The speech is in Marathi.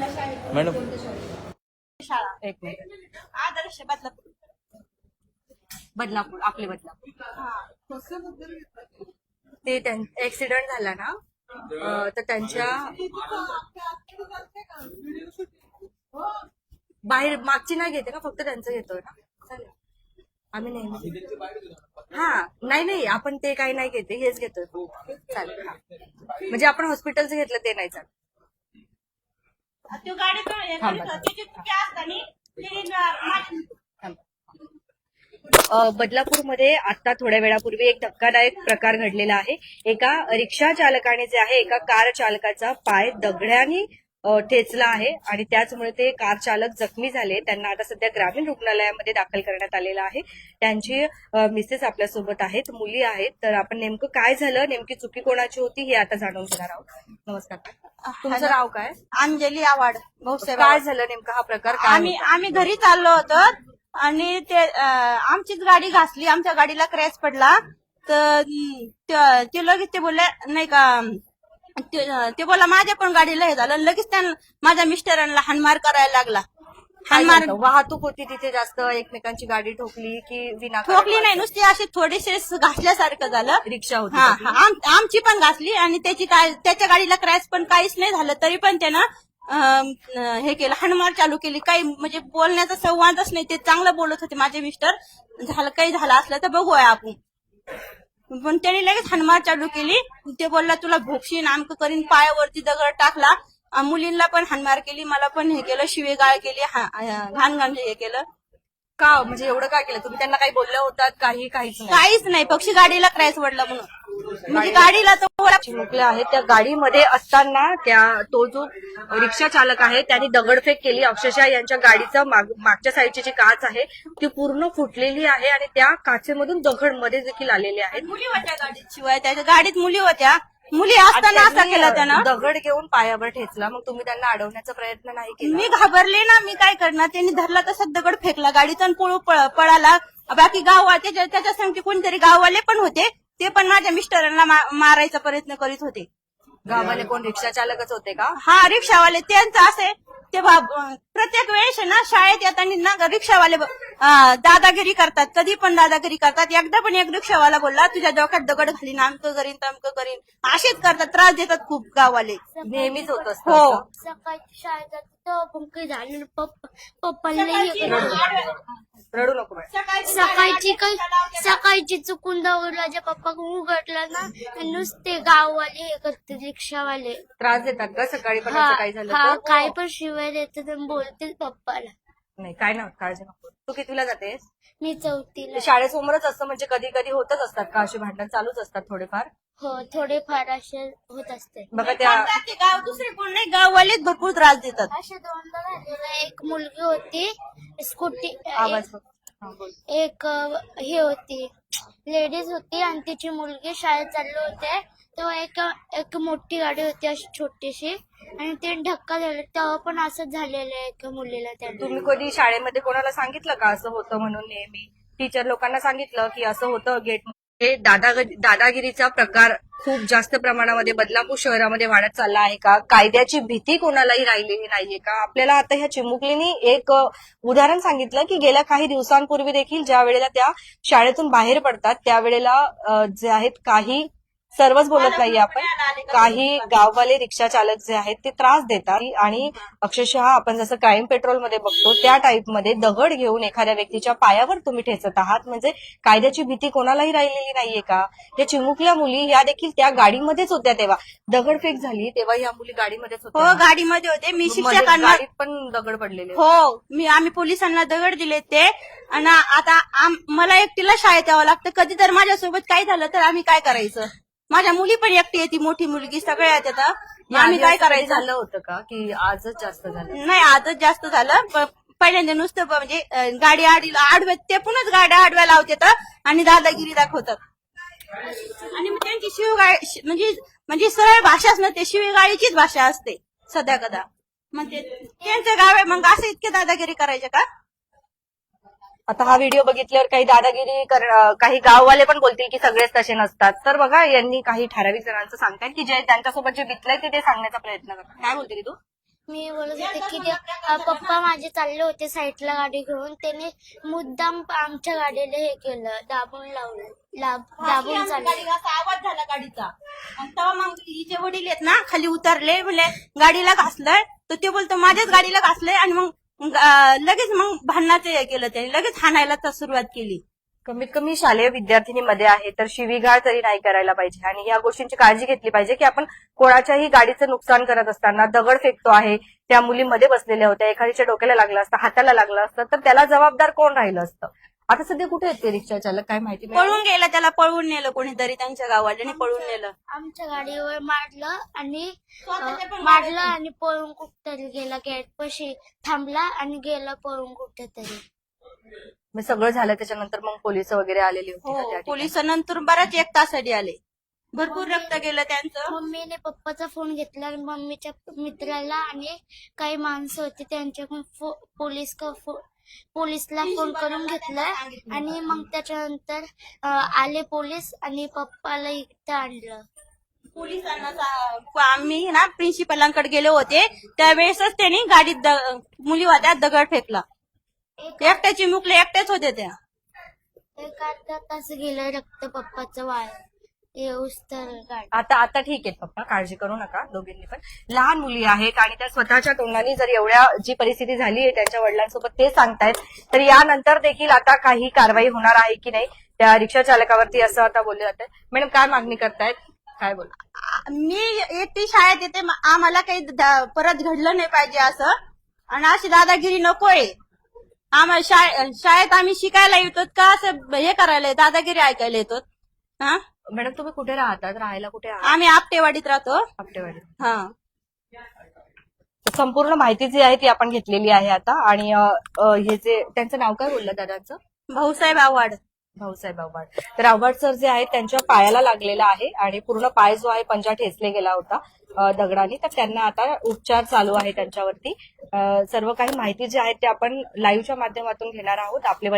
मॅडम. शाळा एक मिनिट आदर्श बदलापूर बदलापूर आपले बदलापूर. ते ऍक्सिडेंट झाला ना? तर त्यांच्या बाहेर मागची नाही घेते ना फक्त त्यांचं घेतोय ना? चालेल आम्ही नेहमी हा नाही नाही आपण ते काही नाही घेते. हेच घेतोय. चालेल म्हणजे आपण हॉस्पिटलचं घेतलं ते नाही चालेल तो गाडी बदलापूरमध्ये आता थोड्या वेळापूर्वी एक धक्कादायक प्रकार घडलेला आहे. एका रिक्षा चालकाने जे आहे एका कार चालकाचा पाय दगड्याने ठेचला आहे आणि त्याचमुळे ते कार चालक जखमी झाले. त्यांना आता सध्या ग्रामीण रुग्णालयामध्ये दाखल करण्यात आलेलं आहे. त्यांची मिसेस आपल्यासोबत आहेत मुली आहेत. तर आपण नेमकं काय झालं नेमकी चुकी कोणाची होती हे आता जाणून घेणार आहोत. नमस्कार. तुमचं नाव काय? अंजली आवाड काय. झालं नेमकं हा प्रकार? काय आम्ही? आम्ही घरी चाललो होतो आणि ते आमचीच गाडी घासली. आमच्या गाडीला क्रॅश पडला. तर ते लगेच ते बोलले नाही का ते ते बोला माझ्या पण गाडीला हे झालं लगेच त्यांना माझ्या मिस्टरांना हानमार करायला लागला. हानमार? वाहतूक होती तिथे जास्त एकमेकांची गाडी ठोकली की विनाकारण ठोकली नाही नुसती अशी थोडीशी घासल्यासारखं झालं. रिक्षा होती हा? हा, आम- आमची पण घासली आणि त्याची काय त्याच्या गाडीला क्रॅश पण काहीच नाही झालं तरी पण त्यानं अं, हे केलं हनुमान चालू केली. काही म्हणजे बोलण्याचा संवादच नाही ते चांगलं बोलत होते माझे मिस्टर. झालं काही झालं असलं तर बघूया आपण. पण त्याने लगेच हनुमान चालू केली. ते बोलला तुला भोगशीन आमक करीन पायावरती दगड टाकला. मुलींना पण हानमार केली मला पण हे केलं शिवेगाळ केली हा- घाण घाण हे केलं. का म्हणजे एवढं काय केलं? तुम्ही त्यांना काही बोलल्या होतात काही काहीच नाही. काहीच नाही पक्षी गाडीला क्रॅश पडला म्हणून. म्हणजे गाडीला तो चिमुकले आहेत त्या गाडीमध्ये असताना त्या तो जो रिक्षा चालक आहे त्यांनी दगडफेक केली. अक्षरशः यांच्या गाडीचं माग- मागच्या साईडची जी काच आहे ती पूर्ण फुटलेली आहे आणि त्या काचेमधून दगडमध्ये देखील आलेले आहेत. मुली होत्या गाडीत शिवाय. त्याच्या गाडीत मुली होत्या. मुली असताना असा त्यांनी, केला त्यानं दगड घेऊन पायावर ठेचला. मग तुम्ही त्यांना अडवण्याचा प्रयत्न नाही केला? मी घाबरले ना. मी काय करणार? त्यांनी धरला तसा दगड फेकला. गाडीतून पळू पळ- पळाला. बाकी गाव त्याच्या त्याच्या संगती कोणतरी गाववाले पण होते. ते पण माझ्या मिस्टरांना मा- मारायचा प्रयत्न करीत होते. गावाले कोण रिक्षा चालकच होते का? हा रिक्षावाले त्यांचं असे ते बा- प्रत्येक वेळेस आहे ना शाळेत येताना ना रिक्षावाले ब- दादागिरी करतात. कधी पण दादागिरी करतात. एकदा पण एक रिक्षावाला बोलला तुझ्या डोक्यात दगड घालीन आमकं करीन तमकं करीन. असेच करतात. त्रास देतात खूप गाववाले. नेहमीच होत असतं. हो. शाळेत जात झालं पप्पाला रडू नको. सकाळची काही सकाळची चुकून दौडला पप्पा उघडलं ना नुसते गाववाले हे करते रिक्षावाले. त्रास देतात का सकाळी पण झालं तर? काय पण शिवाय देतात बोलतील पप्पाला. नाही काय होत, काळजी नको तू कितीला जातेस? मी चौथीला. शाळेसमोरच असतं म्हणजे कधी कधी होतच असतात का? अशी भांडण चालूच असतात थोडेफार. हो थोडेफार असे होत असते. बघा त्या ते गाव दुसरे कोण नाही गाववालेच भरपूर त्रास देतात. असे दोनदा झालेलं एक मुलगी होती स्कूटी आवाज बघ. एक हे होती. लेडीज होती आणि तिची मुलगी शाळेत चालले होते. तेव्हा एक एक मोठी गाडी होती अशी छोटीशी. आणि ते धक्का झाला. तेव्हा पण असंच झालेलं आहे एका मुलीला त्या तुम्ही कधी शाळेमध्ये कोणाला सांगितलं का असं होतं म्हणून नेहमी? टीचर लोकांना सांगितलं की असं होतं गेट हे दादा दादागिरीचा प्रकार खूप जास्त प्रमाणामध्ये बदलापूर शहरामध्ये वाढत चालला आहे का? कायद्याची भीती कोणालाही राहिलेली नाहीये का? आपल्याला आता ह्या चिमुकलीनी एक उदाहरण सांगितलं की गेल्या काही दिवसांपूर्वी देखील ज्या वेळेला त्या शाळेतून बाहेर पडतात त्यावेळेला जे आहेत काही सर्वच बोलत नाहीये आपण. काही गाववाले रिक्षा चालक जे आहेत ते त्रास देतात. आणि अक्षरशः आपण जसं क्राईम पेट्रोलमध्ये बघतो त्या टाईपमध्ये दगड घेऊन एखाद्या व्यक्तीच्या पायावर तुम्ही ठेचत आहात. म्हणजे कायद्याची भीती कोणालाही राहिलेली नाहीये का? या चिमुकल्या मुली या देखील त्या गाडीमध्येच होत्या तेव्हा. दगडफेक झाली तेव्हा या मुली गाडीमध्येच हो होत्या गाडीमध्ये होते. मी मध्ये शिक्षकांना गाडीत पण दगड पडलेले हो मी आम्ही पोलिसांना दगड दिले ते. आणि आता आम- मला एकटीला शाळेत यावं लागतं. कधी तर माझ्यासोबत काय झालं तर आम्ही काय करायचं? माझ्या मुली पण एकटी येते मोठी मुलगी सगळ्या येतात आम्ही काय करायचं? झालं होतं का? की आजच जास्त झालं? नाही आजच जास्त झालं. प- पहिल्यांदा नुसतं ब- म्हणजे अं, गाडी आडी आडव्या ते पुन्हाच गाड्या आडव्या लावतात आणि दादागिरी दाखवतात. आणि मग त्यांची शिवगाळ शि- म्हणजे म्हणजे सरळ भाषाच नसते शिवगाळीचीच भाषा असते सध्या कदा. मग ते त्यांचं गाव आहे मग असं इतके दादागिरी करायचे का? आता हा व्हिडिओ बघितल्यावर काही दादागिरी काही गाववाले पण बोलतील की सगळेच तसे नसतात. तर बघा यांनी काही ठराविक जणांचं सांगतायत की जे त्यांच्यासोबत जे बितलंय ते ते सांगण्याचा प्रयत्न करतात काय बोलते तू मी बोलत होते की ते, पप्पा माझे चालले होते साईडला गाडी घेऊन. त्याने मुद्दाम आमच्या गाडीला हे केलं दाबून लावलं. दाबून चालले. आवाज झाला गाडीचा. तेव्हा मग हिचे वडील आहेत ना खाली उतरले म्हणजे गाडीला घासलंय? तर ते बोलतो माझ्याच गाडीला घासलंय. आणि मग लगेच मग भांडणाचं हे केलं त्याने. लगेच हाणायला तर सुरुवात केली. कमीत कमी शालेय विद्यार्थिनीमध्ये आहे तर शिवीगाळ तरी नाही करायला पाहिजे. आणि या गोष्टींची काळजी घेतली पाहिजे की आपण कोणाच्याही गाडीचं नुकसान करत असताना दगड फेकतो आहे त्या मुलीमध्ये बसलेल्या होत्या एखादीच्या डोक्याला लागलं असतं हाताला लागलं असतं तर त्याला जबाबदार कोण राहिलं असतं? आता सध्या कुठे आहेत ते रिक्षा चालक? काय माहिती? पळून गेला त्याला पळवून नेलं कोणीतरी त्यांच्या गावाला पळून नेलं. आमच्या गाडीवर मारलं आणि मारलं आणि पळून कुठतरी गेला गेट पशी थांबला आणि गेला पळून कुठेतरी. मग सगळं झालं त्याच्यानंतर मग पोलीस वगैरे आलेली होती ना त्या हो ठिकाणी? पोलीस नंतर बराच एक तासाठी आले. भरपूर रक्त गेलं त्यांचं. मम्मीने पप्पाचा फोन घेतला आणि मम्मीच्या मित्राला आणि काही माणसं होती त्यांच्याकडून फो- पोलीस क- फो- पोलीसला फोन करून घेतला आणि मग त्याच्यानंतर आले पोलीस आणि पप्पाला इथं आणलं. पोलिसांना आम्ही ना प्रिन्सिपलांकडे गेले होते. त्यावेळेसच त्यांनी गाडीत मुली होत्या दगड फेकला. एकट्याची मुकले एकट्याच होत्या त्या. एक अर्धा तास गेलं रक्त पप्पाचं वाळ येऊस तर गाडी आता आता ठीक आहे पप्पा काळजी करू नका दोघींनी पण. लहान मुली आहेत आणि त्या स्वतःच्या तोंडाने जर एवढ्या जी परिस्थिती झाली आहे त्यांच्या वडिलांसोबत ते सांगतायत तर यानंतर देखील आता काही कारवाई होणार आहे की नाही? त्या रिक्षा चालकावरती असं आता बोलले जाते. मॅडम काय मागणी करतायत? काय बोल? मी एकटी शाळेत येते. म- आम्हाला काही दा- परत घडलं नाही पाहिजे असं. आणि अशी दादागिरी नकोय. आम्हाला शाळे- शाळेत आम्ही शिकायला येतो का असं हे करायला दादागिरी ऐकायला येतो हा? मॅडम तुम्ही कुठे राहतात? राहायला कुठे आहात? आम्ही आपटेवाडीत राहतो. आपटेवाडी हा. संपूर्ण माहिती जी आहे ती आपण घेतलेली आहे आता. आणि अ, अ, हे जे त्यांचं नाव काय बोललं दादाचं? भाऊसाहेब आव्हाड. भाऊसाहेब आव्हाड. तर आव्हाड सर जे आहेत त्यांच्या पायाला लागलेला आहे आणि पूर्ण पाय जो आहे पंजा ठेचले गेला होता अ, दगडाने. तर त्यांना आता उपचार चालू आहे त्यांच्यावरती. अ, सर्व काही माहिती जी आहे ते आपण लाईव्हच्या माध्यमातून घेणार आहोत. आपले